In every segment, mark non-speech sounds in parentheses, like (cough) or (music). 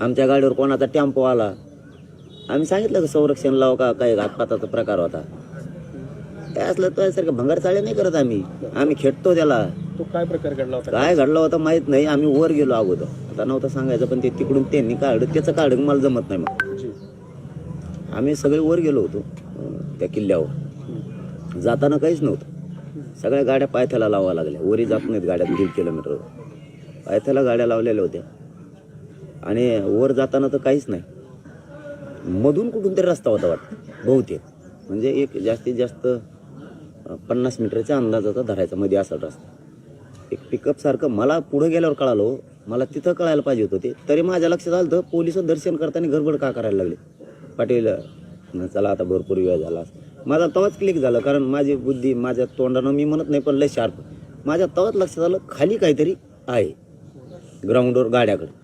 आमच्या गाडीवर कोणाचा टेम्पो आला आम्ही सांगितलं का संरक्षण लाव का काही घातपाताचा प्रकार होता. काय असलं तर सारखं भंगार चाळे नाही करत आम्ही. आम्ही खेळतो त्याला. तो काय प्रकार घडला होता? काय घडलं होतं माहीत नाही. आम्ही वर गेलो अगोदर. आता नव्हतं सांगायचं पण ते तिकडून त्यांनी काढलं. त्याचं काढलं मला जमत नाही मग. आम्ही सगळे वर गेलो होतो त्या किल्ल्यावर. जाताना काहीच नव्हतं. सगळ्या गाड्या पायथ्याला लावाव्या लागल्या. वरी जात नाहीत गाड्या दीड किलोमीटरवर पायथ्याला गाड्या लावलेल्या होत्या. आणि वर जाताना तर काहीच नाही. मधून कुठून तरी रस्ता होता वाटतं बहुतेक. म्हणजे एक जास्तीत जास्त पन्नास मीटरच्या अंदाजाचा धरायचा मध्ये असा रस्ता. एक पिकअपसारखं मला पुढं गेल्यावर कळालो हो. मला तिथं कळायला पाहिजे होतं ते. तरी माझ्या लक्षात आलं तर पोलीस दर्शन करताना गडबड का करायला लागले? पाटील चला आता भरपूर वेळ झाला. माझा तवाच क्लिक झालं कारण माझी बुद्धी माझ्या तोंडानं मी म्हणत नाही पण लय शार्प माझ्या तवाच लक्षात आलं खाली काहीतरी आहे. ग्राउंडवर गाड्याकडे.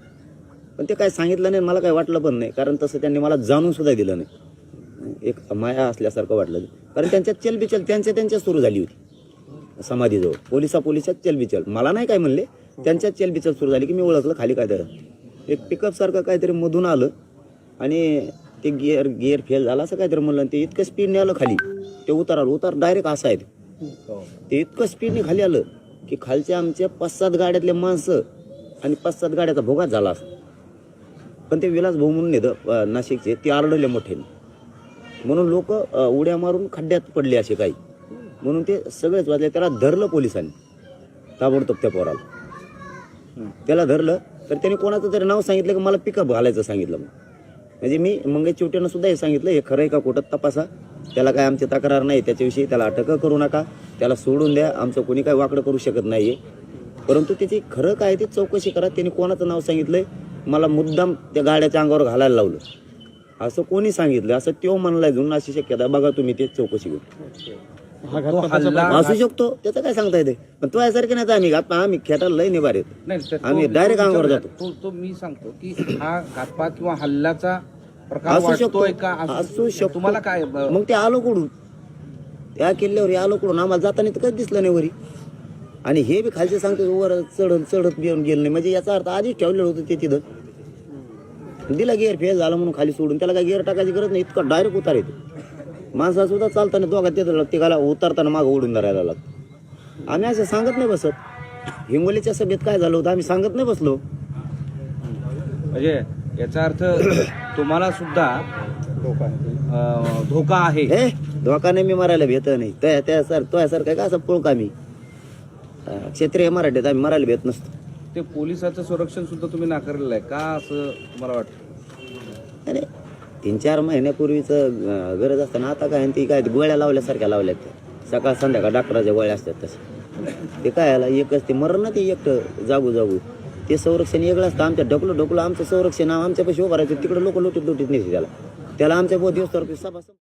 पण ते काय सांगितलं नाही मला काय वाटलं पण नाही. कारण तसं त्यांनी मला जाणून सुद्धा दिलं नाही. एक माया असल्यासारखं वाटलं. कारण त्यांच्यात चलबिचल त्यांच्या त्यांच्या सुरू झाली होती. समाधीजवळ. पोलिसा पोलिसात चलबिचल. मला नाही काय म्हणले त्यांच्यात चलबिचल सुरू झाली की मी ओळखलं खाली काय तर एक पिकअप सारखं काहीतरी मधून आलं आणि ते गिअर गिअर फेल झाला असं काहीतरी म्हणलं आणि ते इतकं स्पीडने आलं खाली. ते उतार आलं उतार डायरेक्ट असं आहे ते. इतकं स्पीडने खाली आलं की खालच्या आमच्या पाच सात गाड्यातले माणसं आणि पाच सात गाड्याचा भोगात झाला असं पण ते विलास भाऊ म्हणून येतं नाशिकचे ते आरडले मोठे. म्हणून लोक उड्या मारून खड्ड्यात पडले असे काही. म्हणून ते सगळेच वाजले त्याला धरलं पोलिसांनी ताबडतोब त्या पोराला. त्याला धरलं तर त्याने कोणाचं तरी नाव सांगितलं की मला पिकअप घालायचं सांगितलं मग म्हणजे मी मंगेश चिवट्यानं सुद्धा हे सांगितलं हे खरं आहे का कुठं तपासा. त्याला काय आमची तक्रार नाही त्याच्याविषयी त्याला अटक करू नका. त्याला सोडून द्या आमचं कोणी काय वाकडं करू शकत नाही परंतु त्याची खरं काय ते चौकशी करा. त्याने कोणाचं नाव सांगितलंय? मला मुद्दाम त्या गाड्याच्या अंगावर घालायला लावलं. असं कोणी सांगितलं? असं तो म्हणलाय जुन अशी शक्यता. बघा तुम्ही ते चौकशी हा प्रकार- असू शकतो. त्याचं काय सांगता येते? पण तो यासारखे नाही आम्ही घात आम्ही खेटायला लय निभार येत. आम्ही तो अंगावर. जातो. तो मी सांगतो की हा घातपात किंवा हल्ल्याचा प्रकार असू शकतो. असू शकतो. तुम्हाला काय मग ते आलो कुठून? त्या किल्ल्यावर हे आलो कुठून? आम्हाला जाताना तर कधी दिसलं नाही वरी. आणि हे बी खालचे सांगतो वर चढत चढत येऊन गेलं नाही. म्हणजे याचा अर्थ आधीच ठेवलेलं होतं ते तिथं. दिला गिअर फेल झाला म्हणून खाली सोडून त्याला काय गिअर टाकायची गरज नाही इतका डायरेक्ट उतार येतो. माणसा सुद्धा चालताना दोघा तिथं तिघाला उतरताना मागं ओढून धरायला लागतं. आम्ही असं सांगत नाही बसत. हिंगोलीच्या सभेत काय झालं होतं आम्ही सांगत नाही बसलो. म्हणजे याचा अर्थ (coughs) तुम्हाला सुद्धा धोका आहे. धोका हे नाही मी मारायला भेट नाही. त्या त्या सर तो सर काय का? असं पोळ का मी? क्षेत्रीय मराठीत आम्ही मारायला भेट नसतो. ते पोलिसाचं संरक्षण सुद्धा तुम्ही नाकारलेलं आहे. का असं तुम्हाला वाटतं? अरे तीन चार महिन्यापूर्वीचं गरज असताना आता काय ती काय गोळ्या लावल्यासारख्या लावल्यात त्या. सकाळ संध्याकाळ डॉक्टराच्या गोळ्या असतात तसे. ते काय आला एकच ते मरण ना ते एकटं जागू जागू. ते संरक्षण वेगळं असतं आमच्या ढकलं ढकलं आमचं संरक्षण आमच्या पैसे उभं राहायचं तिकडे लोक लोटीत लोटीत नाही त्याला. त्याला आमच्या बहुत दिवस तर सभा